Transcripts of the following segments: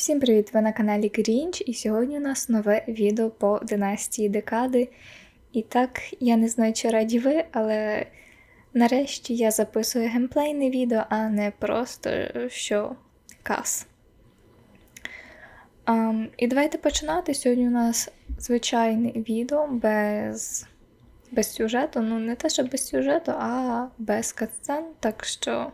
Всім привіт! Ви на каналі Грінч, і сьогодні у нас нове відео по династії декади. І так, я не знаю, чи раді ви, але нарешті я записую геймплейне відео, а не просто що кас. Um, і давайте починати. Сьогодні у нас звичайне відео без, без сюжету. Ну, не те, що без сюжету, а без катсцен. Так що.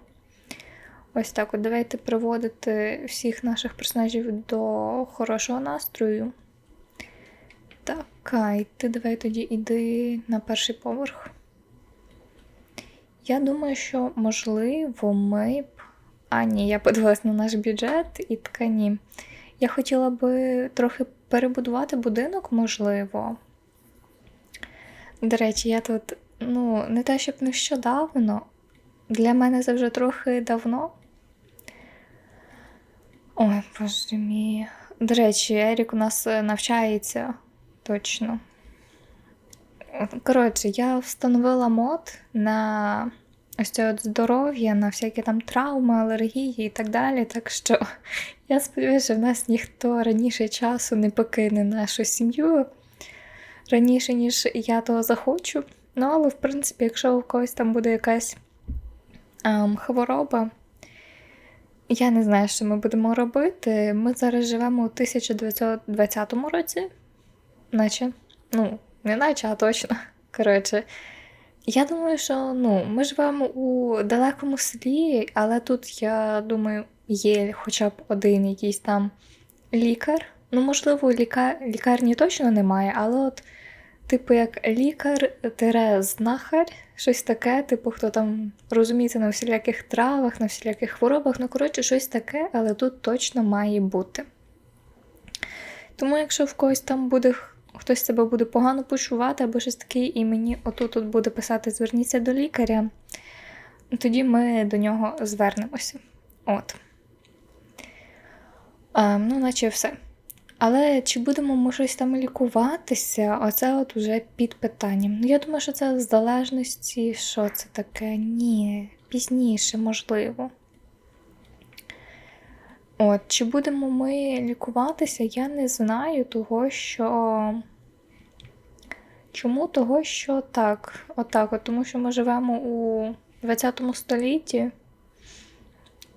Ось так от давайте приводити всіх наших персонажів до хорошого настрою. Так, Кай, ти давай тоді йди на перший поверх. Я думаю, що, можливо, ми б. А, ні, я подивилась на наш бюджет і така ні. Я хотіла би трохи перебудувати будинок, можливо. До речі, я тут, ну, не те, щоб нещодавно. Для мене це вже трохи давно. Ой, боже мій. До речі, Ерік у нас е, навчається точно. Коротше, я встановила мод на ось це от здоров'я, на всякі там травми, алергії і так далі. Так що я сподіваюся, що в нас ніхто раніше часу не покине нашу сім'ю раніше, ніж я того захочу. Ну, але, в принципі, якщо у когось там буде якась ем, хвороба, я не знаю, що ми будемо робити. Ми зараз живемо у 1920 році, наче, ну, не наче, а точно. Коротше, я думаю, що ну, ми живемо у далекому селі, але тут, я думаю, є хоча б один якийсь там лікар. Ну, можливо, ліка... лікарні точно немає, але от Типу, як лікар-знахар, щось таке, типу, хто там розуміється на всіляких травах, на всіляких хворобах, ну, коротше, щось таке, але тут точно має бути. Тому, якщо в когось там буде хтось себе буде погано почувати, або щось таке, і мені отут -от буде писати Зверніться до лікаря, тоді ми до нього звернемося. От. А, ну, наче все. Але чи будемо ми щось там лікуватися, оце от уже під питанням. Ну, я думаю, що це в залежності, що це таке? Ні, пізніше, можливо. От, Чи будемо ми лікуватися, я не знаю, того, що. Чому того, що так, отак, от, тому що ми живемо у 20 столітті,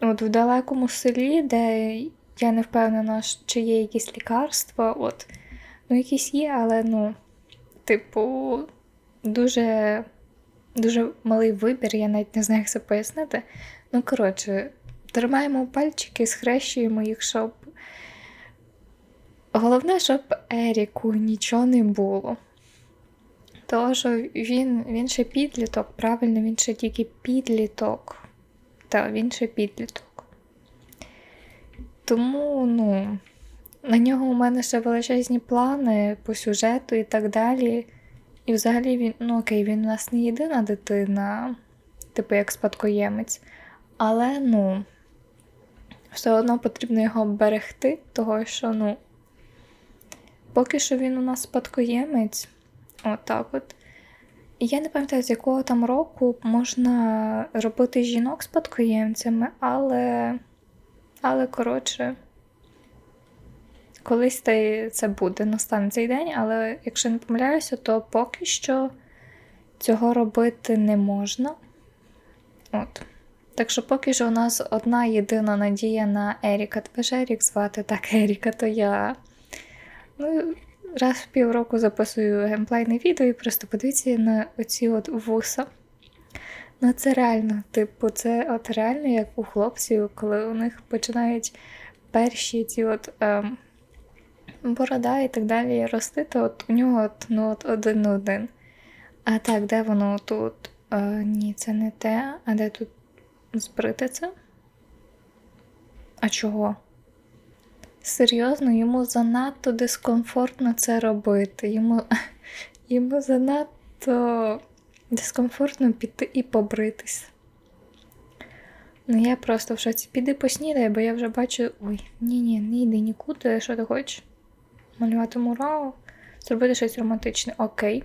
от в далекому селі, де я не впевнена, чи є якісь лікарства. От. Ну, якісь є, але, ну, типу, дуже дуже малий вибір, я навіть не знаю, як це пояснити. Ну, коротше, тримаємо пальчики, схрещуємо їх, щоб. Головне, щоб Еріку нічого не було. Тому що він він ще підліток, правильно, він ще тільки підліток. Так, він ще підліток. Тому, ну, на нього у мене ще величезні плани по сюжету і так далі. І взагалі він, ну окей, він у нас не єдина дитина, типу як спадкоємець. Але, ну, все одно потрібно його берегти, того що, ну, поки що він у нас спадкоємець. Отак от. І я не пам'ятаю, з якого там року можна робити жінок спадкоємцями, але. Але, коротше, колись це буде, настане цей день, але якщо не помиляюся, то поки що цього робити не можна. От. Так що поки що у нас одна єдина надія на Еріка. Тебе ж Ерік звати так, Еріка, то я. Ну, раз в півроку записую геймплейне відео і просто подивіться на оці от вуса. Ну, це реально, типу, це от реально як у хлопців, коли у них починають перші ці от ем, борода і так далі рости, то от у нього от, ну, от один на один. А так, де воно тут? Е, ні, це не те. А де тут збрити це? А чого? Серйозно, йому занадто дискомфортно це робити. Йому, Йому занадто дискомфортно піти і побритись. Ну, я просто в шоці піди поснідай, бо я вже бачу. Ой, ні-ні, не йди нікуди, що ти хочеш? Малювати мурал, зробити щось романтичне. Окей.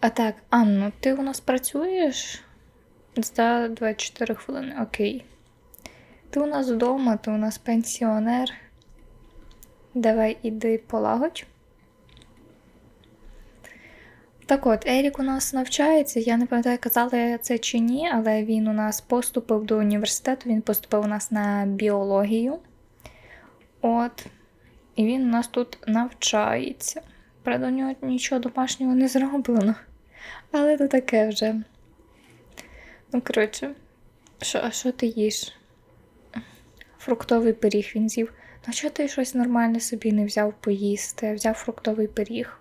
А так, Анно, ти у нас працюєш? За 24 хвилини, окей. Ти у нас вдома, ти у нас пенсіонер. Давай іди полагодь. Так от, Ерік у нас навчається. Я не пам'ятаю, казала я це чи ні, але він у нас поступив до університету, він поступив у нас на біологію. От. І він у нас тут навчається. Правда, у нього нічого домашнього не зроблено. Але то таке вже. Ну, коротше, що, а що ти їш? Фруктовий пиріг він з'їв. Ну, чого ти щось нормальне собі не взяв поїсти, взяв фруктовий пиріг?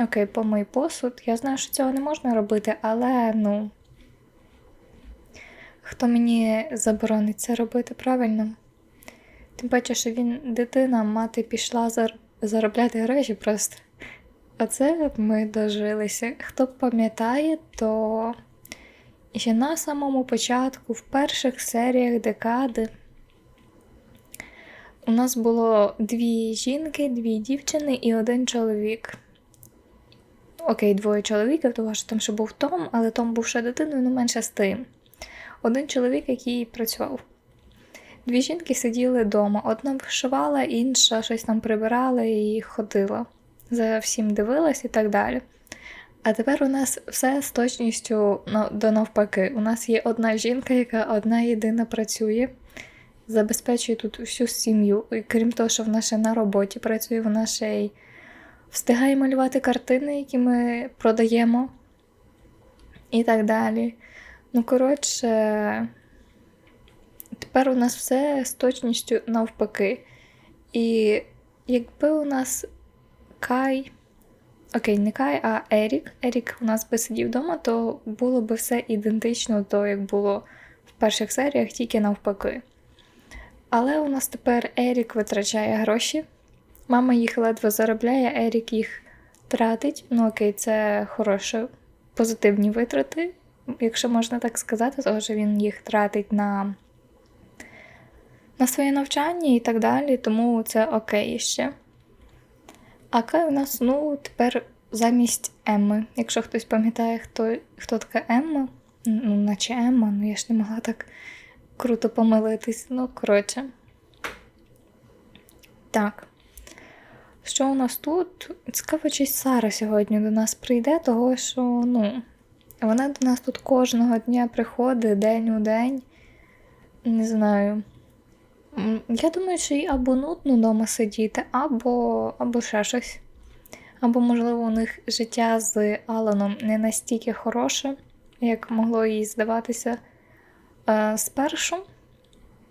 Окей, помий посуд. Я знаю, що цього не можна робити, але ну. Хто мені заборонить це робити правильно? Тим паче, що він дитина, мати пішла зар... заробляти гроші просто. Оце ми дожилися. Хто пам'ятає, то ще на самому початку, в перших серіях декади, у нас було дві жінки, дві дівчини і один чоловік. Окей, двоє чоловіків, тому що там ще був Том, але Том був ще дитиною, ну менше з тим. Один чоловік, який працював. Дві жінки сиділи вдома. Одна вишивала, інша щось там прибирала і ходила. За всім дивилась і так далі. А тепер у нас все з точністю ну, до навпаки. У нас є одна жінка, яка одна єдина працює, забезпечує тут всю сім'ю. І крім того, що вона ще на роботі працює, вона ще й встигає малювати картини, які ми продаємо, і так далі. Ну, коротше, тепер у нас все з точністю навпаки. І якби у нас Кай. Окей, не Кай, а Ерік. Ерік у нас би сидів вдома, то було б все ідентично до як було в перших серіях, тільки навпаки. Але у нас тепер Ерік витрачає гроші. Мама їх ледве заробляє, Ерік їх тратить. Ну, окей, це хороші позитивні витрати, якщо можна так сказати, тому що він їх тратить на, на своє навчання і так далі, тому це окей ще. А Кай у нас, ну, тепер замість Емми. Якщо хтось пам'ятає, хто хто така Емма, ну, наче Емма, ну я ж не могла так круто помилитись. Ну, коротше. Так. Що у нас тут? Цікаво, чи Сара сьогодні до нас прийде, того що, ну, вона до нас тут кожного дня приходить день у день. Не знаю. Я думаю, що їй або нудно вдома сидіти, або або ще щось. Або, можливо, у них життя з Аланом не настільки хороше, як могло їй здаватися е, спершу.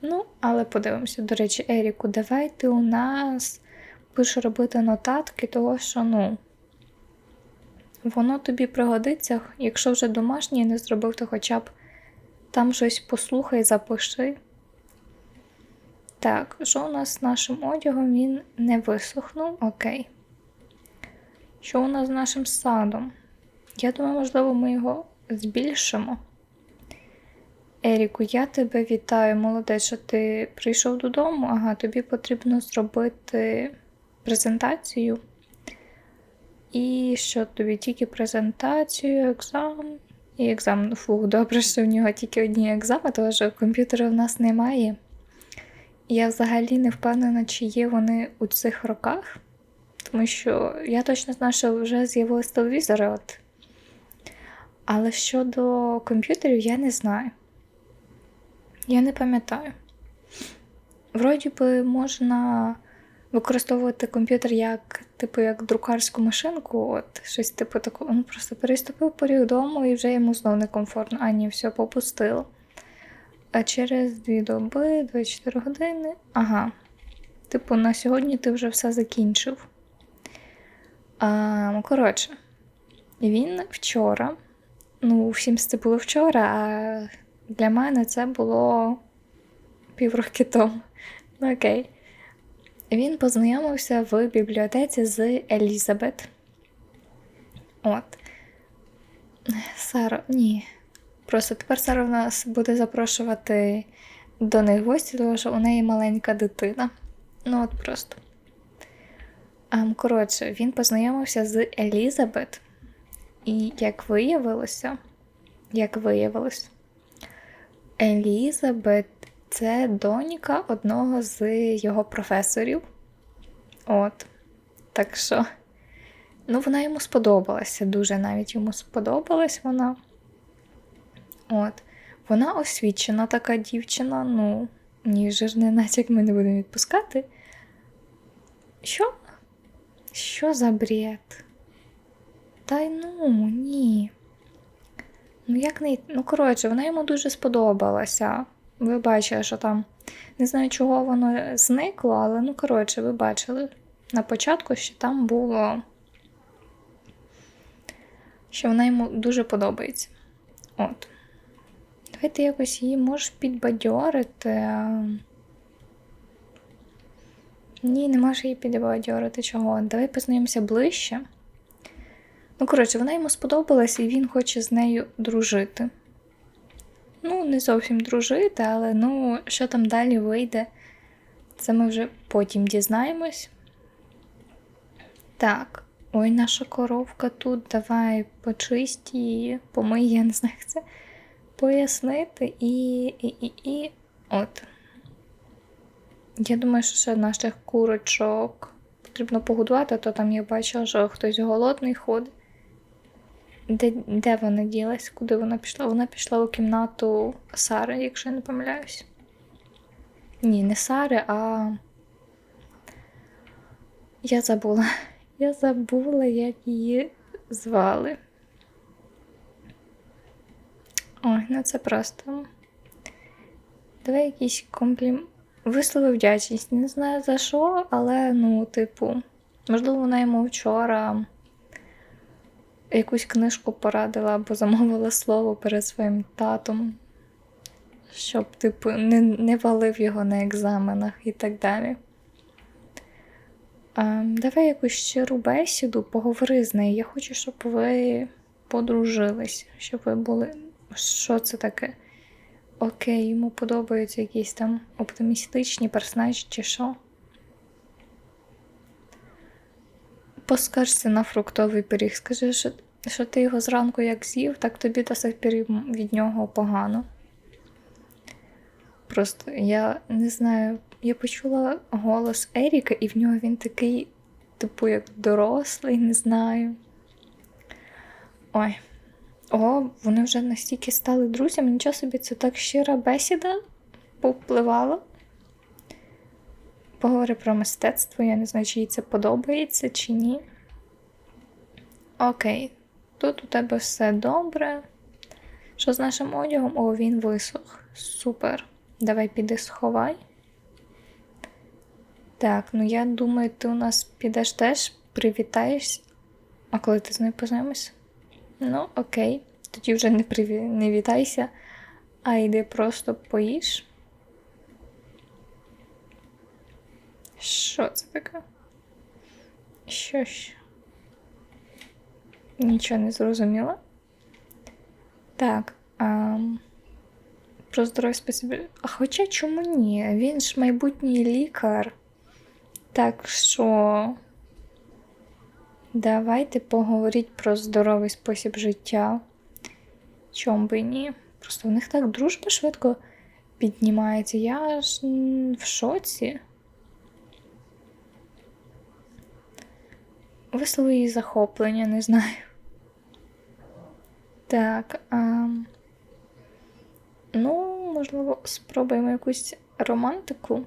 Ну, але подивимося, до речі, Еріку, давай ти у нас будеш робити нотатки, того що, ну, воно тобі пригодиться, якщо вже домашнє не зробив, то хоча б там щось послухай, запиши. Так, що у нас з нашим одягом він не висохнув, окей. Що у нас з нашим садом? Я думаю, можливо, ми його збільшимо. Еріку, я тебе вітаю, молодець, що ти прийшов додому. Ага, тобі потрібно зробити презентацію. І що тобі тільки презентацію, екзамен і екзамен. Фух, добре, що в нього тільки одні екзамени, тому що комп'ютера в нас немає. Я взагалі не впевнена, чи є вони у цих роках, тому що я точно знаю, що вже з'явились телевізори. От. Але щодо комп'ютерів я не знаю. Я не пам'ятаю. Вроді би можна використовувати комп'ютер як, типу, як друкарську машинку, от щось типу такого. Він просто переступив поріг дому і вже йому знов некомфортно. А ні, все попустило. А через дві доби, 24 години. Ага. Типу, на сьогодні ти вже все закінчив. А, Коротше, він вчора. Ну, всім це було вчора, а для мене це було півроки тому. Ну, окей. Він познайомився в бібліотеці з Елізабет. От. Сара, ні. Просто тепер Сара в нас буде запрошувати до них гості, тому що у неї маленька дитина. Ну, от просто. Um, коротше, він познайомився з Елізабет, і як виявилося, як виявилось, Елізабет Це донька одного з його професорів. От. Так що, ну, вона йому сподобалася, дуже навіть йому сподобалась вона. От. Вона освічена така дівчина, ну, ні, жирний натяк ми не будемо відпускати. Що? Що за бред? Та й ну, ні. Ну, як не. Ну, коротше, вона йому дуже сподобалася. Ви бачили, що там. Не знаю, чого воно зникло, але ну, коротше, ви бачили на початку, що там було. Що вона йому дуже подобається. От. Давайте якось її можеш підбадьорити. Ні, не можеш її підбадьорити чого. Давай познайомимося ближче. Ну, коротше, вона йому сподобалась, і він хоче з нею дружити. Ну, не зовсім дружити, але ну, що там далі вийде, це ми вже потім дізнаємось. Так, ой, наша коровка тут, давай почисть її, помий, я не знаю, як це пояснити і. і, і, і. От. Я думаю, що ще наших курочок потрібно погодувати, а то там я бачила, що хтось голодний ходить. Де, де вона ділась? Куди вона пішла? Вона пішла у кімнату Сари, якщо я не помиляюсь. Ні, не Сари, а. Я забула. Я забула, як її звали. Ой, ну це просто. Давай якийсь комплім. Висловив вдячність. Не знаю за що, але, ну, типу, можливо, вона йому вчора якусь книжку порадила або замовила слово перед своїм татом, щоб, типу, не, не валив його на екзаменах і так далі. А, Давай якусь щиру бесіду, поговори з нею. Я хочу, щоб ви подружились, щоб ви були. Що це таке? Окей, йому подобаються якісь там оптимістичні персонажі чи що. Поскаржся на фруктовий пиріг. Скажи, що, що ти його зранку як з'їв, так тобі до сих пір від нього погано. Просто я не знаю, я почула голос Еріка, і в нього він такий, типу, як дорослий, не знаю. Ой. О, вони вже настільки стали друзями, нічого собі, це так щира бесіда повпливала. Поговори про мистецтво, я не знаю, чи їй це подобається, чи ні. Окей, тут у тебе все добре. Що з нашим одягом? О, він висох. Супер. Давай піди сховай. Так, ну я думаю, ти у нас підеш теж, привітаєшся. А коли ти з нею познайомишся? Ну, окей, тоді вже не приві... не вітайся, а йди просто поїж. Що це таке? Що ж? Нічого не зрозуміла. Так. А... Про здоров'я спасибі. А хоча чому ні? Він ж майбутній лікар. Так що. Давайте поговоріть про здоровий спосіб життя. Чом би ні? Просто в них так дружба швидко піднімається. Я ж в шоці. Вислови її захоплення, не знаю. Так. А... Ну, можливо, спробуємо якусь романтику.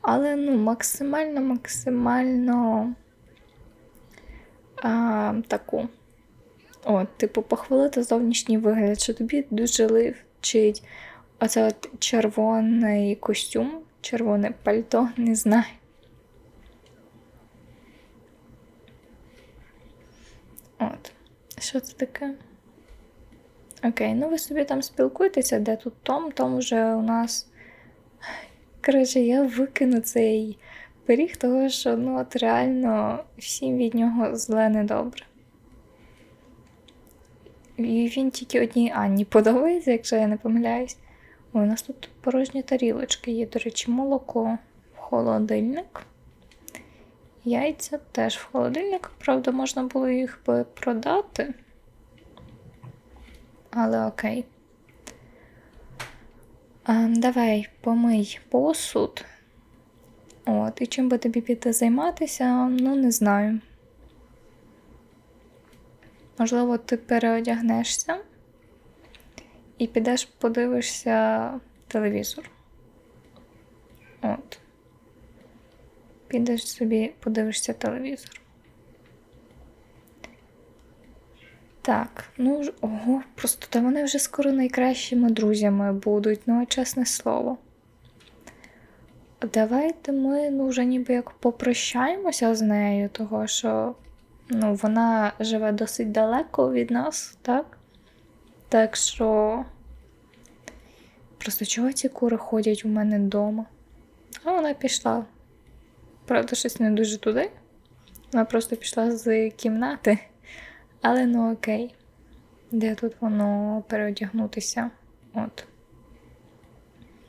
Але ну, максимально, максимально а, таку. От, типу, похвалити зовнішній вигляд, що тобі дуже личить оце от червоний костюм, червоне пальто, не знаю. От, що це таке? Окей, ну ви собі там спілкуєтеся, де тут Том, Том вже у нас. Коротше, я викину цей пиріг, того що ну, от реально всім від нього зле недобре. І він тільки одній Анні подобається, якщо я не помиляюсь. У нас тут порожні тарілочки є, до речі, молоко в холодильник. Яйця теж в холодильник. Правда, можна було їх би продати. Але окей. А, давай помий посуд. От, і чим би тобі піти займатися, ну не знаю. Можливо, ти переодягнешся і підеш подивишся телевізор. От. Підеш собі, подивишся телевізор. Так, ну ого, просто та вони вже скоро найкращими друзями будуть, ну чесне слово. Давайте ми ну, вже ніби як попрощаємося з нею, того що ну, вона живе досить далеко від нас, так? Так що. Просто чого ці кури ходять у мене вдома? А вона пішла. Правда, щось не дуже туди. Вона просто пішла з кімнати. Але ну окей. Де тут воно переодягнутися? От.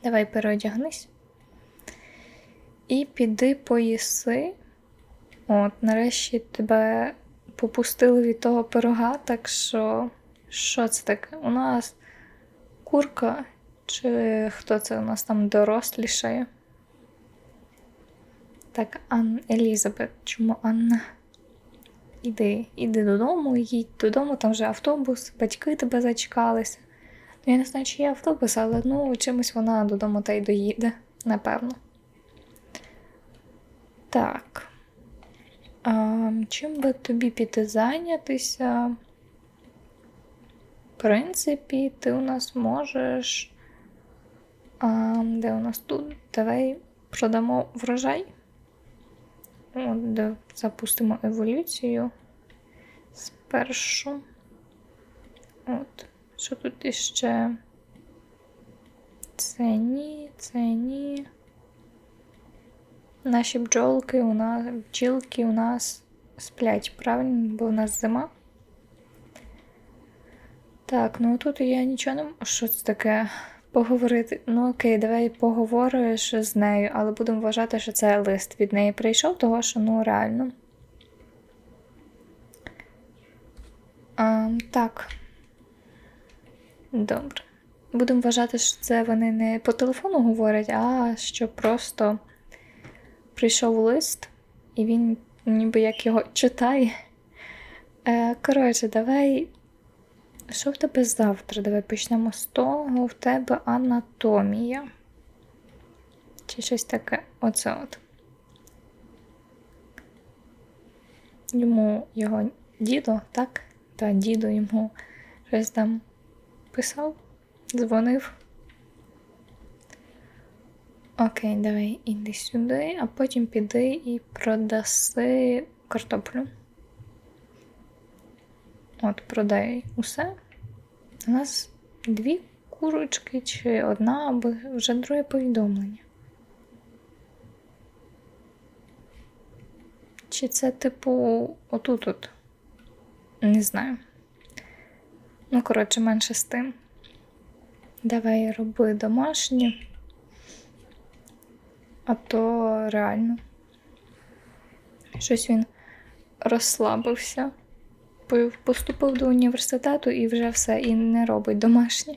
Давай переодягнись. І піди поїси. От, нарешті тебе попустили від того пирога, так що. Що це таке? У нас курка, чи хто це у нас там дорослішає? Так, Ан Елізабет, чому Анна? Іди, іди додому, їдь додому, там вже автобус, батьки тебе зачекалися. Ну, я не знаю, чи є автобус, але ну, чимось вона додому та й доїде, напевно. Так. А, чим би тобі піти зайнятися? В принципі, ти у нас можеш. А, де у нас тут? Давай продамо врожай. От, де запустимо еволюцію спершу. От. Що тут іще? Це ні, це ні. Наші бджолки у нас, бджілки у нас сплять, правильно, бо у нас зима. Так, ну тут я нічого не можу. Що це таке? Поговорити. Ну окей, давай поговориш з нею, але будемо вважати, що це лист від неї прийшов, того що ну реально. А, так. Добре. Будемо вважати, що це вони не по телефону говорять, а що просто прийшов лист, і він ніби як його читає. Е, коротше, давай. Що в тебе завтра? Давай почнемо з того. В тебе анатомія. Чи щось таке? Оце от. Йому його дідо, так? Та дідо йому щось там писав, дзвонив. Окей, давай іди сюди, а потім піди і продаси картоплю. От, продай усе. У нас дві курочки чи одна, або вже друге повідомлення. Чи це, типу, отут от? Не знаю. Ну, коротше, менше з тим. Давай роби домашнє. А то реально. Щось він розслабився. По- Поступив до університету і вже все, і не робить домашнє.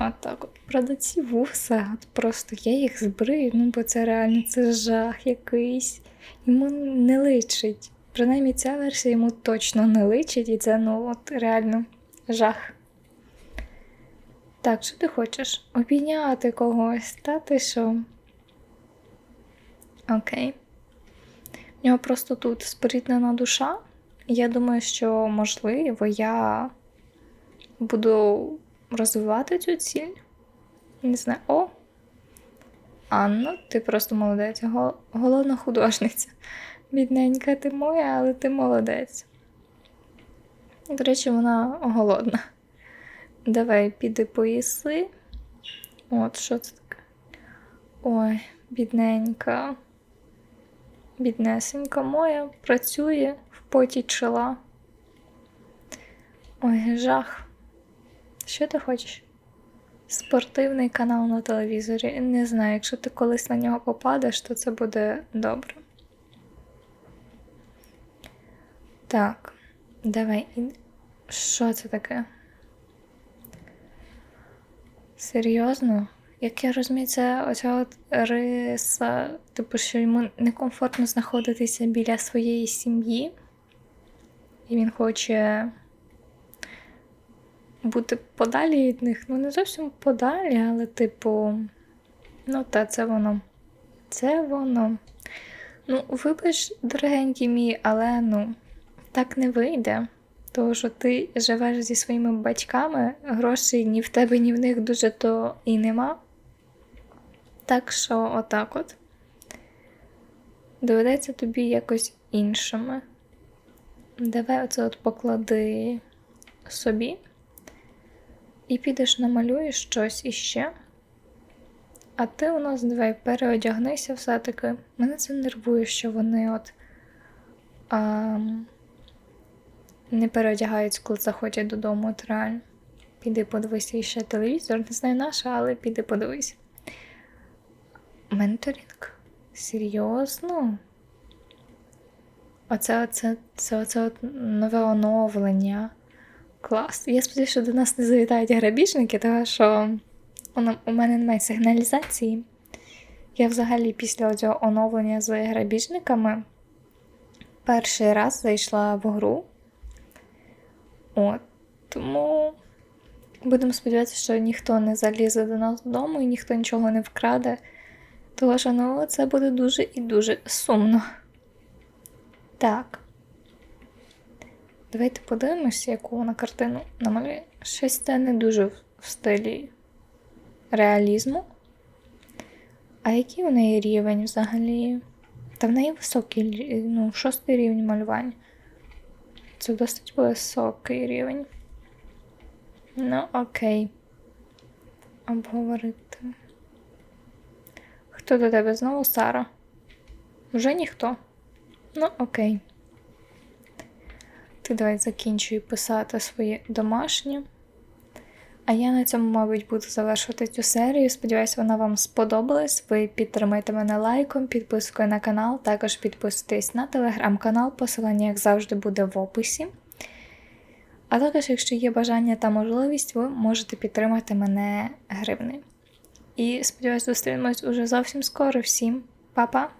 От так от. Правда, ці вуса, от просто я їх збрию, ну бо це реально це жах якийсь. Йому не личить. Принаймні ця версія йому точно не личить, і це ну от реально жах. Так, що ти хочеш? Обійняти когось, та ти що? Окей. В нього просто тут споріднена душа. Я думаю, що можливо я буду розвивати цю ціль. Не знаю. О! Анна, ти просто молодець. Гол- Головна художниця. Бідненька, ти моя, але ти молодець. До речі, вона голодна. Давай піди поїси. От, що це таке? Ой, бідненька. Біднесенька моя працює в поті чола. Ой, жах. Що ти хочеш? Спортивний канал на телевізорі. Не знаю, якщо ти колись на нього попадеш, то це буде добре. Так, давай. Що це таке? Серйозно? Як я розумію, це оця от риса, типу, що йому некомфортно знаходитися біля своєї сім'ї, і він хоче бути подалі від них. Ну, не зовсім подалі, але, типу, ну, та це воно. Це воно. Ну, вибач, дорогенький мій, але ну, так не вийде. Тому що ти живеш зі своїми батьками, грошей ні в тебе, ні в них дуже то і нема. Так що, отак от. Доведеться тобі якось іншими. Давай оце от поклади собі. І підеш намалюєш щось іще. А ти у нас давай переодягнися все-таки. Мене це нервує, що вони от а, не переодягаються, коли заходять додому. От реально. Піди подивися ще телевізор, не знаю наша, але піди подивись. Менторінг? Серйозно? Оце, оце, це оце от нове оновлення. Клас. Я сподіваюся, що до нас не завітають грабіжники, тому що у мене немає сигналізації. Я взагалі після цього оновлення з грабіжниками перший раз зайшла в гру. От. Тому будемо сподіватися, що ніхто не залізе до нас додому і ніхто нічого не вкраде. Що ну, це буде дуже і дуже сумно. Так. Давайте подивимося, яку вона картину намалює. Щось це не дуже в стилі реалізму. А який у неї рівень взагалі? Та в неї високий, ну, шостий рівень малювання. Це досить високий рівень. Ну, окей. Обговорити. Хто до тебе знову Сара? Вже ніхто. Ну, окей. Ти давай закінчуй писати свої домашні. А я на цьому, мабуть, буду завершувати цю серію. Сподіваюсь, вона вам сподобалась. Ви підтримайте мене лайком, підпискою на канал, також підписуйтесь на телеграм-канал, посилання, як завжди, буде в описі. А також, якщо є бажання та можливість, ви можете підтримати мене гривнею. І сподіваюсь, зустрінемось уже зовсім скоро. Всім па-па!